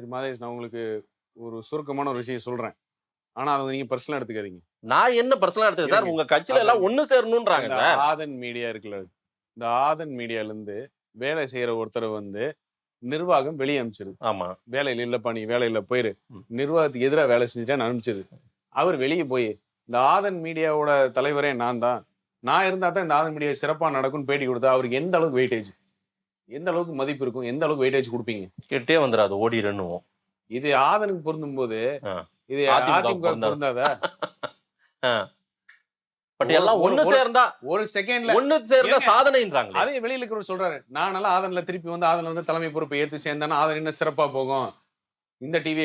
சரி மாதேஷ் நான் உங்களுக்கு ஒரு சுருக்கமான ஒரு விஷயம் சொல்றேன். ஆனா அதை நீங்க பர்சனலா எடுத்துக்காதீங்க. நான் என்ன பர்சனலா எடுத்தேன் சார்? இருங்க. உங்க கட்சியில எல்லாம் ஒண்ணு சேரணும்ன்றாங்க சார். ஆதன் மீடியா இருக்குல்ல இந்த ஆதன் மீடியால இருந்து வேலை செய்யற ஒருத்தரை வந்து நிர்வாகம் வெளியே அனுப்பிச்சிருது ஆமா. வேலையில இல்லப்பா நீ வேலையில போயிரு. நிர்வாகத்துக்கு எதிராக வேலை செஞ்சுட்டேன்னு அனுப்பிச்சது அவர் வெளியே போய் இந்த ஆதன் மீடியாவோட தலைவரே நான் தான். நான் இருந்தா தான் இந்த ஆதன் மீடியா சிறப்பா நடக்கும்னு பேட்டி கொடுத்தா அவருக்கு எந்த அளவுக்கு வெயிட்டேஜ் எந்த அளவுக்கு மதிப்பு இருக்கும்? எந்த அளவுக்கு வெயிட்டேஜ் கொடுப்பீங்க? கிட்டே வந்துடாது ஓடிடுன்னுவோம் இது ஆதனுக்கு பொருந்தும் போது. இது அதிமுக பொருந்தாது. பட் எல்லாம் ஒண்ணு சேர்ந்தா ஒரு செகண்ட்ல ஒண்ணு சேர்ந்தா ஏங்க? சாதனைன்றாங்களே. அதே வெளியில இருக்கிறவர் சொல்றாரு நானெல்லாம் ஆதன்ல திருப்பி வந்து ஆதன்ல வந்து தலைமை பொறுப்பை ஏத்து சேர்ந்தானா ஆதன் இன்னும் சிறப்பா போகும். இந்த டிவி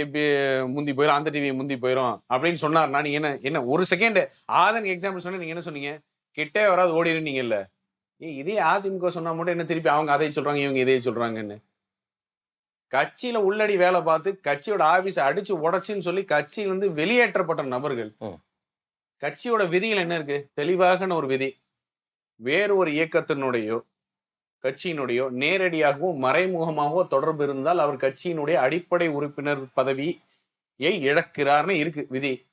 முந்தி போயிடும் அந்த டிவி முந்தி போயிடும் அப்படின்னு சொன்னார்னா நீங்க என்ன என்ன ஒரு செகண்ட் ஆதன் எக்ஸாம்பிள் சொன்னா நீங்க என்ன சொன்னீங்க? கிட்டே வராது ஓடிடுனீங்க ஏய் இதே அதிமுக சொன்னா மட்டும் என்ன திருப்பி அவங்க அதை சொல்றாங்க இவங்க இதையே சொல்றாங்கன்னு? கட்சியில உள்ளடி வேலை பார்த்து கட்சியோட ஆபீஸ் அடிச்சு உடைச்சுன்னு சொல்லி கட்சியில இருந்து வெளியேற்றப்பட்ட நபர்கள். கட்சியோட விதிகள் என்ன இருக்கு? தெளிவான ஒரு விதி. வேறு ஒரு இயக்கத்தினுடையோ கட்சியினுடையோ நேரடியாகவோ மறைமுகமாகவோ தொடர்பு இருந்தால் அவர் கட்சியினுடைய அடிப்படை உறுப்பினர் பதவியை இழக்கிறார்னு இருக்கு விதி.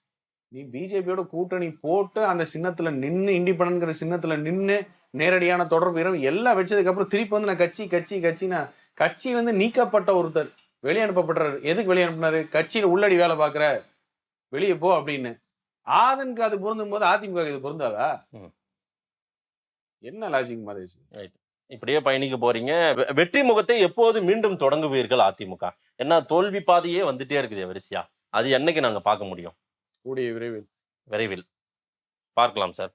நீ பிஜேபியோட கூட்டணி போட்டு அந்த சின்னத்துல நின்னு இண்டிபெண்டன்ட்ங்கிற சின்னத்துல நின்னு நேரடியான தொடர்பு இரும் எல்லாம் வச்சதுக்கு அப்புறம் திருப்பி வந்து நான் கட்சி கட்சி கட்சினா கட்சியில இருந்து நீக்கப்பட்ட ஒருத்தர் வெளியே அனுப்பப்படுறாரு. எதுக்கு வெளியே அனுப்புனாரு? கட்சியில உள்ளடி வேலை பாக்குற வெளியே போ அப்படின்னு. ஆதனுக்கு அது பொருந்தும் போது அதிமுக இது பொருந்தாதா. என்ன லாஜிக் மதேஷ் இப்படியே பயணிக்க போறீங்க. வெற்றி முகத்தை எப்போது மீண்டும் தொடங்குவீர்கள் அதிமுக என்ன தோல்வி பாதையே வந்துட்டே இருக்குது வரிசையா. அது என்னைக்கு நாங்க பார்க்க முடியும்? கூடிய விரைவில். விரைவில். பார்க்கலாம் சார்.